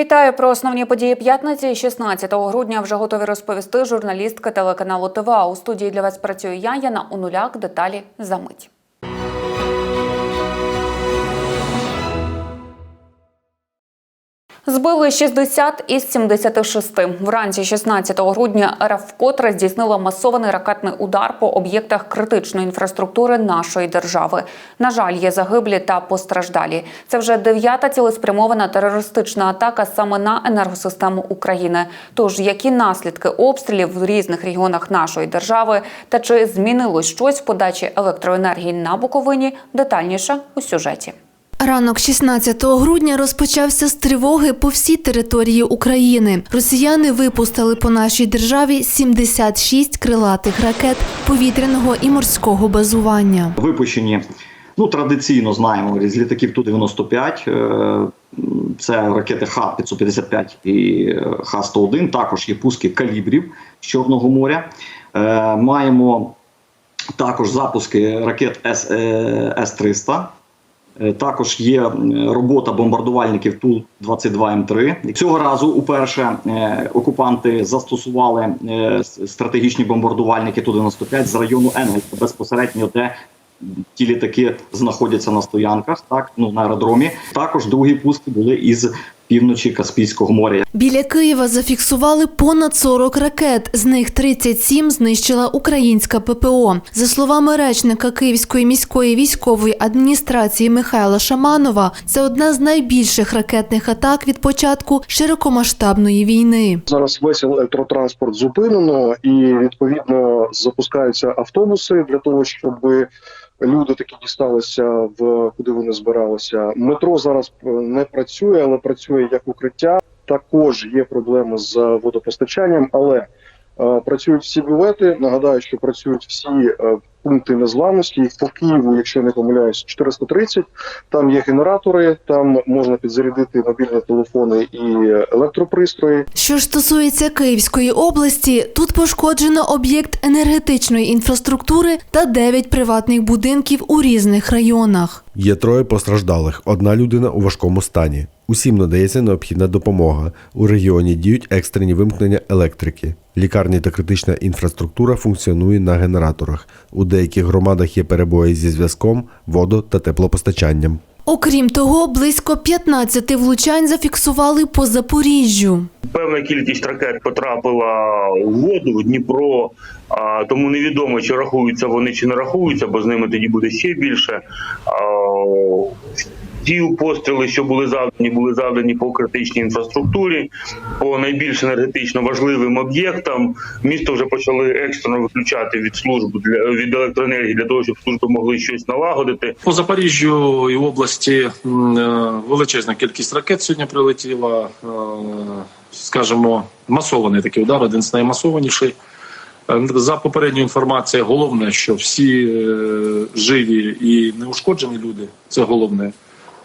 Вітаю про основні події п'ятниці. 16 грудня вже готові розповісти журналістка телеканалу ТВА. У студії для вас працюю я, Яна Унуляк. Деталі за мить. Збили 60 із 76. Вранці 16 грудня РФ вкотре здійснила масований ракетний удар по об'єктах критичної інфраструктури нашої держави. На жаль, є загиблі та постраждалі. Це вже дев'ята цілеспрямована терористична атака саме на енергосистему України. Тож які наслідки обстрілів в різних регіонах нашої держави та чи змінилось щось в подачі електроенергії на Буковині? Детальніше у сюжеті. Ранок 16 грудня розпочався з тривоги по всій території України. Росіяни випустили по нашій державі 76 крилатих ракет повітряного і морського базування. випущені. Ну, традиційно знаємо з літаків Ту-95. е, Це ракети Х-555 і е, Х-101. Також є пуски калібрів з Чорного моря. Е, Маємо також запуски ракет С, е, С-300. Е, Також є е, робота бомбардувальників Ту-22М3. Цього разу уперше е, окупанти застосували е, стратегічні бомбардувальники Ту-95 з району Енгельс, безпосередньо, де ті літаки знаходяться на стоянках, так ну на аеродромі. Також другі пуски були із півночі Каспійського моря. Біля Києва зафіксували понад 40 ракет. З них 37 знищила українська ППО. За словами речника Київської міської військової адміністрації Михайла Шаманова, це одна з найбільших ракетних атак від початку широкомасштабної війни. Зараз весь електротранспорт зупинено, і відповідно запускаються автобуси для того, щоб люди таки дісталися в куди вони збиралися. Метро зараз е, не працює, але працює як укриття. Також є проблеми з водопостачанням, але працюють всі бювети. Нагадаю, що працюють всі е, пункти незламності. Їх по Києву, якщо не помиляюсь, 430. Там є генератори, там можна підзарядити мобільні телефони і електропристрої. Що ж стосується Київської області, тут пошкоджено об'єкт енергетичної інфраструктури та 9 приватних будинків у різних районах. Є троє постраждалих, одна людина у важкому стані. Усім надається необхідна допомога. У регіоні діють екстрені вимкнення електрики. Лікарні та критична інфраструктура функціонує на генераторах. У деяких громадах є перебої зі зв'язком, водо та теплопостачанням. Окрім того, близько 15 влучань зафіксували по Запоріжжю. Певна кількість ракет потрапила у воду в Дніпро, а, тому невідомо, чи рахуються вони, чи не рахуються, бо з ними тоді буде ще більше. Ті постріли, що були завдані, були завдані по критичній інфраструктурі, по найбільш енергетично важливим об'єктам. Місто вже почали екстрено виключати від служб для від електроенергії для того, щоб служби могли щось налагодити. По Запоріжжю і області е, величезна кількість ракет сьогодні прилетіла. Е, Скажімо, масований такий удар, один з наймасованіших. Е, За попередньою інформацією, головне, що всі живі і неушкоджені люди це головне.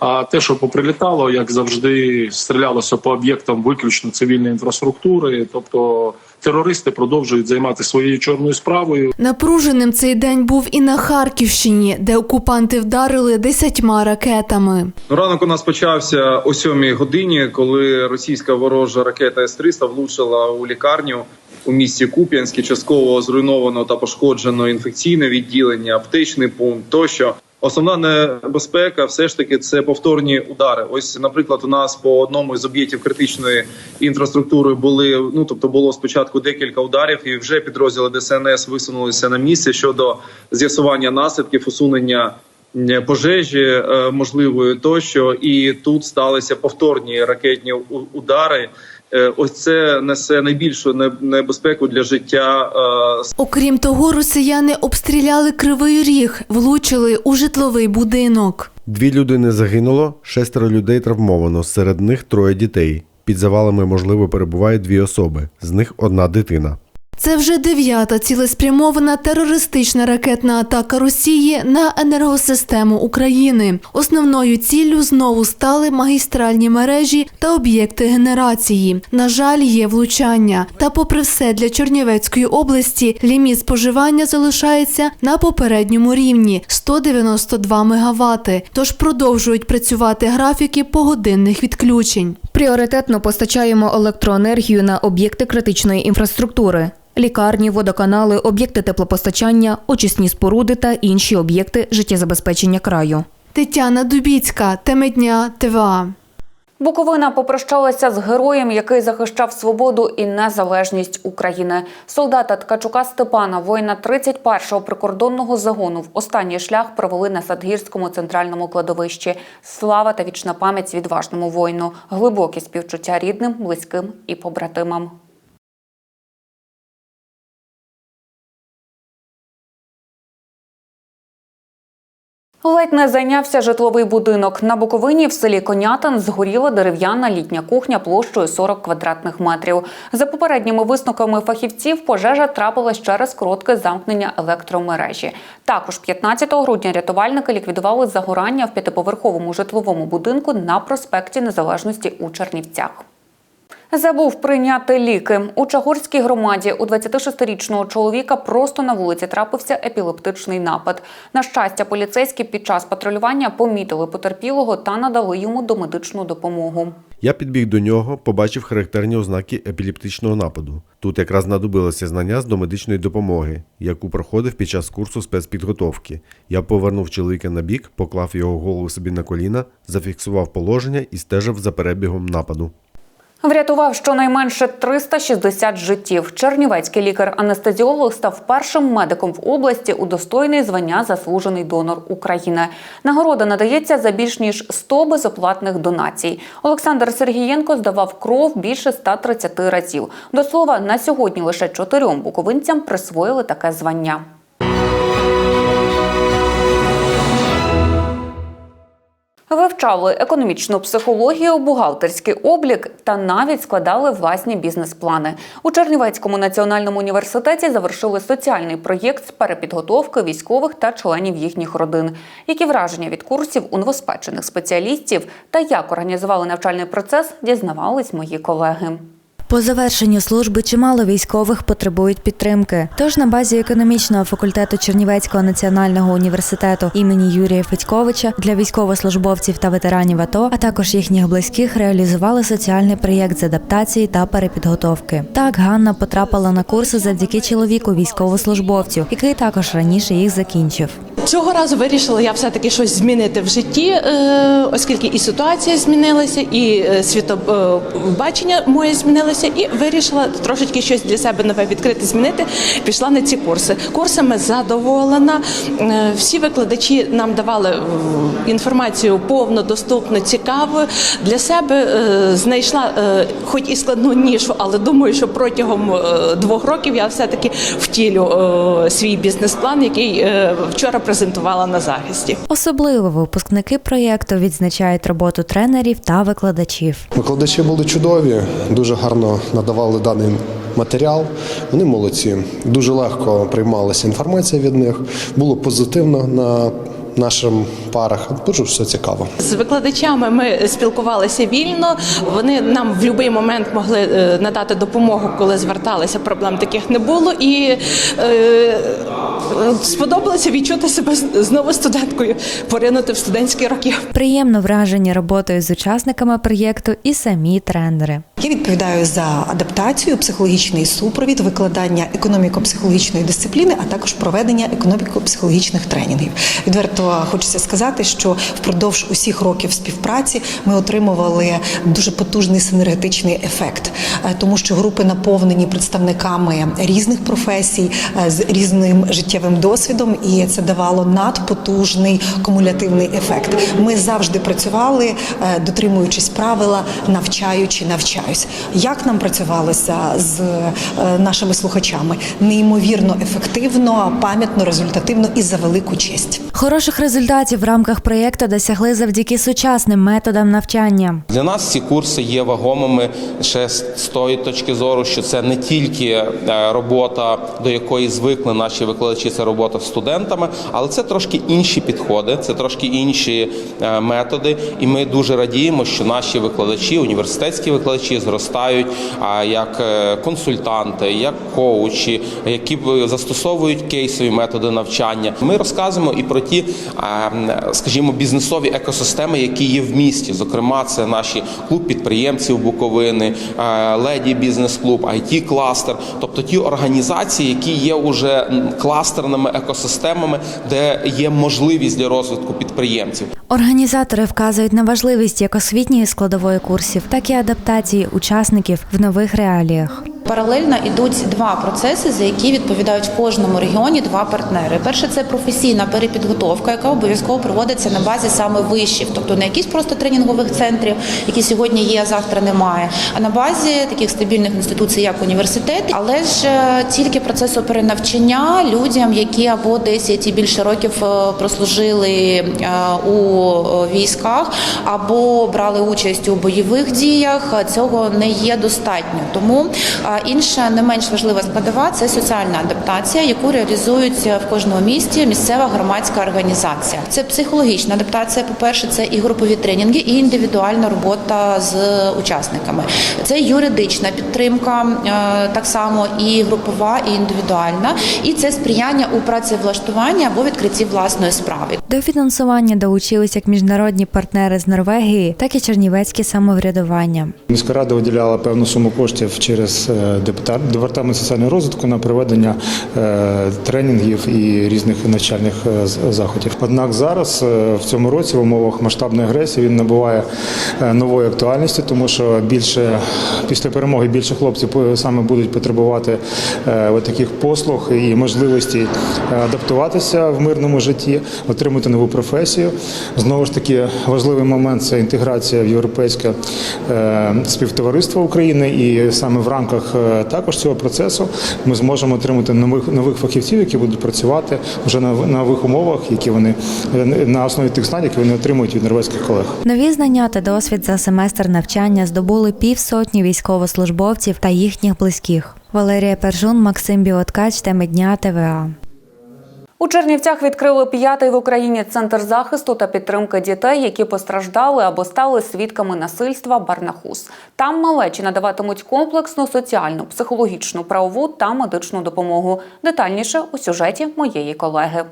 А те, що поприлітало, як завжди, стрілялося по об'єктам виключно цивільної інфраструктури. Тобто терористи продовжують займатися своєю чорною справою. Напруженим цей день був і на Харківщині, де окупанти вдарили десятьма ракетами. Ну, ранок у нас почався о сьомій годині, коли російська ворожа ракета С-300 влучила у лікарню у місті Куп'янське. Частково зруйновано та пошкоджено інфекційне відділення, аптечний пункт тощо. Основна небезпека все ж таки це повторні удари. Ось, наприклад, у нас по одному з об'єктів критичної інфраструктури були ну тобто було спочатку декілька ударів, і вже підрозділи ДСНС висунулися на місце щодо з'ясування наслідків усунення е, пожежі е, можливої тощо. І тут сталися повторні ракетні удари. Е, Ось це несе найбільшу небезпеку для життя е, Окрім того, росіяни обстріляли кривий ріг, влучили у житловий будинок. Дві людини загинуло, шестеро людей травмовано. Серед них троє дітей. Під завалами, можливо, перебувають дві особи. З них одна дитина. Це вже дев'ята цілеспрямована терористична ракетна атака Росії на енергосистему України. Основною ціллю знову стали магістральні мережі та об'єкти генерації. На жаль, є влучання. Та, попри все, для Чернівецької області ліміт споживання залишається на попередньому рівні 192 МВт. Тож продовжують працювати графіки погодинних відключень. Пріоритетно постачаємо електроенергію на об'єкти критичної інфраструктури. Лікарні, водоканали, об'єкти теплопостачання, очисні споруди та інші об'єкти життєзабезпечення краю. Тетяна Дубіцька, Теми дня, ТВА. Буковина попрощалася з героєм, який захищав свободу і незалежність України. Солдата Ткачука Степана, воїна 31-го прикордонного загону, в останній шлях провели на Садгірському центральному кладовищі. Слава та вічна пам'ять відважному воїну, глибокі співчуття рідним, близьким і побратимам. Ледь не зайнявся житловий будинок. На Буковині в селі Конятин згоріла дерев'яна літня кухня площею 40 квадратних метрів. За попередніми висновками фахівців, пожежа трапилась через коротке замкнення електромережі. Також 15 грудня рятувальники ліквідували загорання в п'ятиповерховому житловому будинку на проспекті Незалежності у Чернівцях. Забув прийняти ліки. У Чагурській громаді у 26-річного чоловіка просто на вулиці трапився епілептичний напад. На щастя, поліцейські під час патрулювання помітили потерпілого та надали йому домедичну допомогу. Я підбіг до нього, побачив характерні ознаки епілептичного нападу. Тут якраз знадобилося знання з домедичної допомоги, яку проходив під час курсу спецпідготовки. Я повернув чоловіка на бік, поклав його голову собі на коліна, зафіксував положення і стежив за перебігом нападу. Врятував щонайменше 360 життів. Чернівецький лікар-анестезіолог став першим медиком в області, удостоєний звання заслужений донор України. Нагорода надається за більш ніж 100 безоплатних донацій. Олександр Сергієнко здавав кров більше 130 разів. До слова, на сьогодні лише чотирьом буковинцям присвоїли таке звання. Вивчали економічну психологію, бухгалтерський облік та навіть складали власні бізнес-плани. У Чернівецькому національному університеті завершили соціальний проєкт з перепідготовки військових та членів їхніх родин. Які враження від курсів у новоспечених спеціалістів та як організували навчальний процес, дізнавались мої колеги. По завершенню служби чимало військових потребують підтримки. Тож на базі економічного факультету Чернівецького національного університету імені Юрія Федьковича для військовослужбовців та ветеранів АТО, а також їхніх близьких, реалізували соціальний проєкт з адаптації та перепідготовки. Так Ганна потрапила на курси завдяки чоловіку військовослужбовцю, який також раніше їх закінчив. Цього разу вирішила я все-таки щось змінити в житті, е, оскільки і ситуація змінилася, і е, світобачення моє змінилося, і вирішила трошечки щось для себе нове відкрити, змінити. Пішла на ці курси. Курсами задоволена. Е, Всі викладачі нам давали е, інформацію повно, доступно, цікаво. Для себе е, знайшла хоч і складну нішу, але думаю, що протягом двох років я все-таки втілю свій бізнес-план, який вчора презентувала на захисті. Особливо випускники проєкту відзначають роботу тренерів та викладачів. Викладачі були чудові, дуже гарно надавали даний матеріал. Вони молодці. Дуже легко приймалася інформація від них. Було позитивно на наших парах. Дуже все цікаво. З викладачами ми спілкувалися вільно. Вони нам в будь-який момент могли е, надати допомогу, коли зверталися. Проблем таких не було. І е, сподобалося відчути себе знову студенткою, поринути в студентські роки. Приємно вражені роботою з учасниками проєкту і самі тренери. Я відповідаю за адаптацію, психологічний супровід, викладання економіко-психологічної дисципліни, а також проведення економіко-психологічних тренінгів. Відверто хочеться сказати, що впродовж усіх років співпраці ми отримували дуже потужний синергетичний ефект, Е, тому що групи наповнені представниками різних професій е, з різним життєвим досвідом, і це давало надпотужний кумулятивний ефект. Ми завжди працювали, е, дотримуючись правила, навчаючи, навчаюсь. Як нам працювалося з нашими слухачами? Неймовірно ефективно, пам'ятно, результативно і за велику честь. Хороших результатів рамках проєкту досягли завдяки сучасним методам навчання. Для нас ці курси є вагомими ще з тої точки зору, що це не тільки е, робота, до якої звикли наші викладачі, це робота з студентами, але це трошки інші підходи, це трошки інші е, методи. І ми дуже радіємо, що наші викладачі, університетські викладачі, зростають як е, консультанти, як коучі, які застосовують кейсові методи навчання. Ми розказуємо і про ті, скажімо, бізнесові екосистеми, які є в місті. Зокрема, це наші клуб підприємців Буковини, е, леді бізнес-клуб, it кластер тобто ті організації, які є уже кластерними екосистемами, де є можливість для розвитку підприємців. Організатори вказують на важливість як освітньої складової курсів, так і адаптації учасників в нових реаліях. Паралельно йдуть два процеси, за які відповідають в кожному регіоні два партнери. Перше це професійна перепідготовка, яка обов'язково проводиться на базі саме вишів, тобто не якісь просто тренінгових центрів, які сьогодні є, а завтра немає, а на базі таких стабільних інституцій, як університет, але ж е, тільки процесу перенавчання людям, які або 10 і більше років е, прослужили е, у військах, або брали участь у бойових діях. Цього не є достатньо. Тому інша не менш важлива складова це соціальна адаптація, яку реалізують в кожному місті місцева громадська організація. Це психологічна адаптація. По перше, це і групові тренінги, і індивідуальна робота з учасниками. Це юридична підтримка, е, так само і групова, і індивідуальна, і це сприяння у працевлаштуванні або відкритті власної справи. До фінансування долучились як міжнародні партнери з Норвегії, так і чернівецьке самоврядування. Міська рада виділяла певну суму коштів через е, департамент соціального розвитку на проведення е, тренінгів і різних навчальних е, заходів. Однак зараз е, в цьому році в умовах масштабної агресії він набуває нової актуальності, тому що більше після перемоги більше хлопців саме будуть потребувати от таких послуг і можливості адаптуватися в мирному житті, отримати нову професію. Знову ж таки, важливий момент це інтеграція в європейське співтовариство України, і саме в рамках також цього процесу ми зможемо отримати нових нових фахівців, які будуть працювати вже на нових умовах, які вони е, на основі тих знань, які вони отримують від норвезьких колег. Нові знання та досвід за семестр навчання здобули півсотні військовослужбовців та їхніх близьких. Валерія Пержун, Максим Біоткач, теми дня ТВА. У Чернівцях відкрили п'ятий в Україні центр захисту та підтримки дітей, які постраждали або стали свідками насильства Барнахус. Там малечі надаватимуть комплексну соціальну, психологічну, правову та медичну допомогу. Детальніше у сюжеті моєї колеги.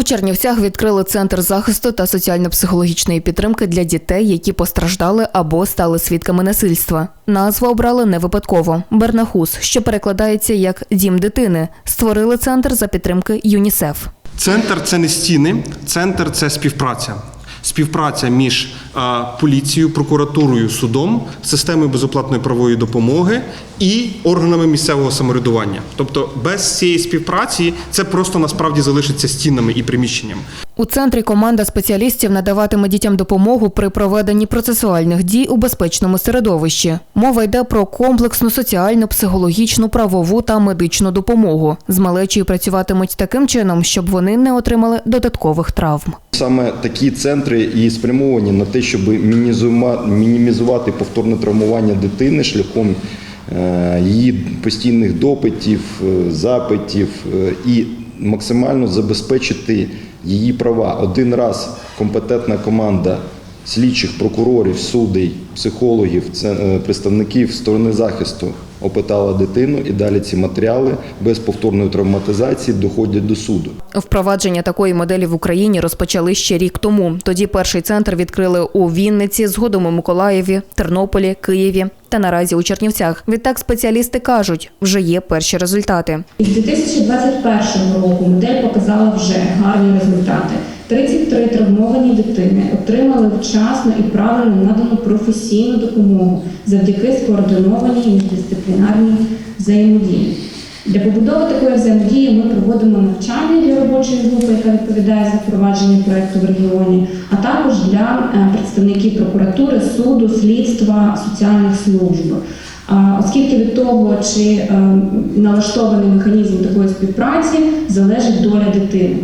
У Чернівцях відкрили центр захисту та соціально-психологічної підтримки для дітей, які постраждали або стали свідками насильства. Назву обрали не випадково Бернахус, що перекладається як дім дитини. Створили центр за підтримки ЮНІСЕФ. Центр це не стіни, центр це співпраця. Співпраця між е, поліцією, прокуратурою, судом, системою безоплатної правової допомоги і органами місцевого самоврядування. Тобто без цієї співпраці це просто насправді залишиться стінами і приміщенням. У центрі команда спеціалістів надаватиме дітям допомогу при проведенні процесуальних дій у безпечному середовищі. Мова йде про комплексну соціальну, психологічну, правову та медичну допомогу. З малечою працюватимуть таким чином, щоб вони не отримали додаткових травм. Саме такі центри і спрямовані на те, щоб мінімізувати повторне травмування дитини шляхом е, її постійних допитів, е, запитів е, і максимально забезпечити її права. Один раз компетентна команда слідчих, прокурорів, судей, психологів, е, представників сторони захисту опитала дитину, і далі ці матеріали без повторної травматизації доходять до суду. Впровадження такої моделі в Україні розпочали ще рік тому. Тоді перший центр відкрили у Вінниці, згодом у Миколаєві, Тернополі, Києві та наразі у Чернівцях. Відтак спеціалісти кажуть, вже є перші результати. Із 2021 року модель показала вже гарні результати. 33 травмовані дитини отримали вчасно і правильно надану професійну допомогу завдяки скоординованій міждисциплінарній взаємодії. Для побудови такої взаємодії ми проводимо навчання для робочої групи, яка відповідає за впровадження проекту в регіоні, а також для е, представників прокуратури, суду, слідства, соціальних служб. Оскільки від того, чи е, налаштований механізм такої співпраці, залежить доля дитини.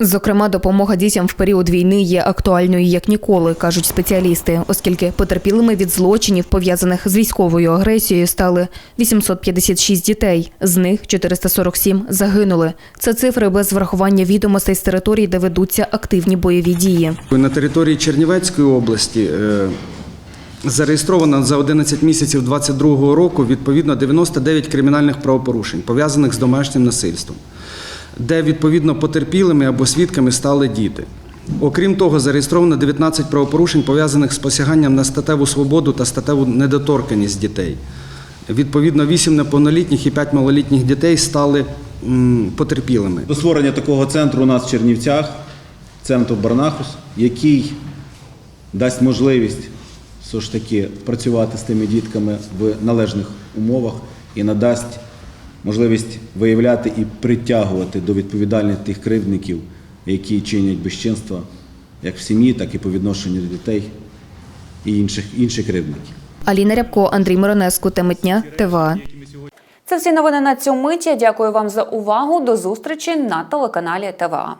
Зокрема, допомога дітям в період війни є актуальною як ніколи, кажуть спеціалісти, оскільки потерпілими від злочинів, пов'язаних з військовою агресією, стали 856 дітей. З них 447 загинули. Це цифри без врахування відомостей з територій, де ведуться активні бойові дії. На території Чернівецької області е, зареєстровано за 11 місяців 2022 року відповідно 99 кримінальних правопорушень, пов'язаних з домашнім насильством, де відповідно потерпілими або свідками стали діти. Окрім того, зареєстровано 19 правопорушень, пов'язаних з посяганням на статеву свободу та статеву недоторканність дітей. Відповідно, 8 неповнолітніх і 5 малолітніх дітей стали потерпілими. До створення такого центру у нас в Чернівцях, центру Барнахус, який дасть можливість все ж таки працювати з тими дітками в належних умовах і надасть можливість виявляти і притягувати до відповідальних тих кривдників, які чинять безчинства як в сім'ї, так і по відношенню до дітей і інших, інших кривдників. Аліна Рябко, Андрій Миронеску, Темитня, ТВА. Це всі новини на цю миті. Дякую вам за увагу. До зустрічі на телеканалі ТВА.